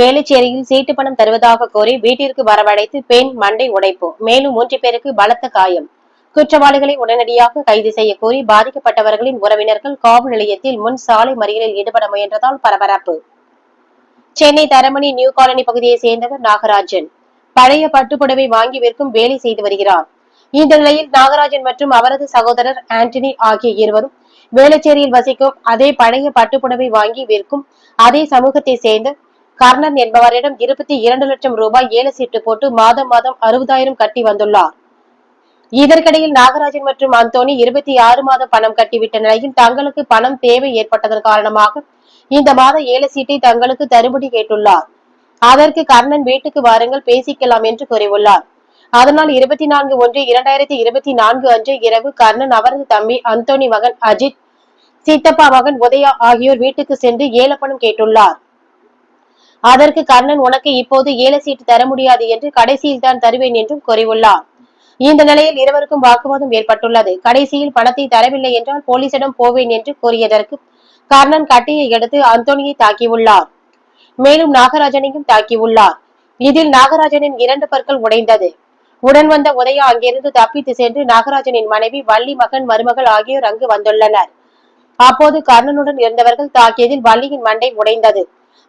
வேலுச்சேரியில் சீட்டு பணம் தருவதாக கோரி வீட்டிற்கு வரவழைத்து பெண் மண்டை உடைப்பு. மேலும் மூன்று பேருக்கு பலத்த காயம். குற்றவாளிகளை உடனடியாக கைது செய்ய கோரி பாதிக்கப்பட்டவர்களின் உறவினர்கள் காவல் நிலையத்தில் முன் சாலை மறியலில் ஈடுபட முயன்றதால் பரபரப்பு. சென்னை தரமணி நியூ காலனி பகுதியை சேர்ந்தவர் நாகராஜன். பழைய பட்டுப்புடவை வாங்கி விற்கும் வேலை செய்து வருகிறார். இந்த நிலையில் நாகராஜன் மற்றும் அவரது சகோதரர் ஆண்டனி ஆகிய இருவரும் வேளச்சேரியில் வசிக்கும் அதே பழைய பட்டுப்புடவை வாங்கி விற்கும் அதே சமூகத்தை சேர்ந்த கர்ணன் என்பவரிடம் இருபத்தி இரண்டு லட்சம் ரூபாய் ஏல சீட்டு போட்டு மாதம் மாதம் அறுபதாயிரம் கட்டி வந்துள்ளார். இதற்கிடையில் நாகராஜன் மற்றும் அந்தோனி இருபத்தி ஆறு மாதம் பணம் கட்டிவிட்ட நிலையில் தங்களுக்கு பணம் தேவை ஏற்பட்டதன் காரணமாக இந்த மாத ஏல சீட்டை தங்களுக்கு தருபடி கேட்டுள்ளார். அதற்கு கர்ணன் வீட்டுக்கு வாருங்கள் பேசிக்கலாம் என்று கூறியுள்ளார். அதனால் இருபத்தி நான்கு ஒன்று இரண்டாயிரத்தி இருபத்தி நான்கு அன்று இரவு கர்ணன் அவரது தம்பி அந்தோனி மகன் அஜித் சீத்தப்பா மகன் உதயா ஆகியோர் வீட்டுக்கு சென்று ஏலப்பணம் கேட்டுள்ளார். அதற்கு கர்ணன் உனக்கு இப்போது ஏல சீட்டு தர முடியாது என்று கடைசியில் தான் தருவேன் என்றும் கூறியுள்ளார் இந்த நிலையில் இருவருக்கும் வாக்குவாதம் ஏற்பட்டுள்ளது. கடைசியில் பணத்தை தரவில்லை என்றால் போலீசிடம் போவேன் என்று கூறியதற்கு கர்ணன் கட்டியை எடுத்து அந்தோனியை தாக்கியுள்ளார். மேலும் நாகராஜனையும் தாக்கியுள்ளார். இதில் நாகராஜனின் இரண்டு பற்கள் உடைந்தது. உடன் வந்த உதயா அங்கிருந்து தப்பித்து சென்று நாகராஜனின் மனைவி வள்ளி மகன் மருமகள் ஆகியோர் அங்கு வந்துள்ளனர். அப்போது கர்ணனுடன் இருந்தவர்கள் தாக்கியதில் வள்ளியின் மண்டை உடைந்தது.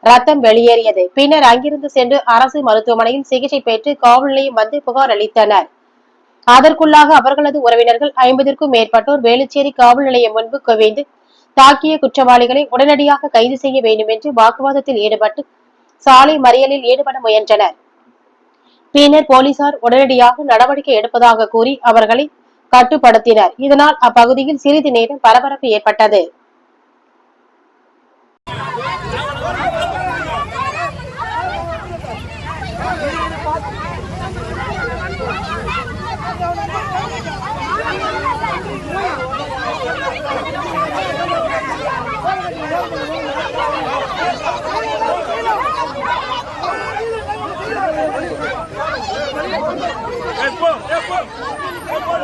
ரத்தம் வெளியேறியது. பின்னர் அங்கிருந்து சென்று அரசு மருத்துவமனையில் சிகிச்சை பெற்று காவல் நிலையம் வந்து புகார் அளித்தனர். அதற்குள்ளாக அவர்களது உறவினர்கள் ஐம்பதிற்கும் மேற்பட்டோர் வேலுச்சேரி காவல் நிலையம் முன்பு குவிந்து தாக்கிய குற்றவாளிகளை உடனடியாக கைது செய்ய வேண்டும் என்று வாக்குவாதத்தில் ஈடுபட்டு சாலை மறியலில் ஈடுபட முயன்றனர். பின்னர் போலீசார் உடனடியாக நடவடிக்கை எடுப்பதாக கூறி அவர்களை கட்டுப்படுத்தினர். இதனால் அப்பகுதியில் சிறிது நேரம் பரபரப்பு ஏற்பட்டது. É bom, é bom! É bom!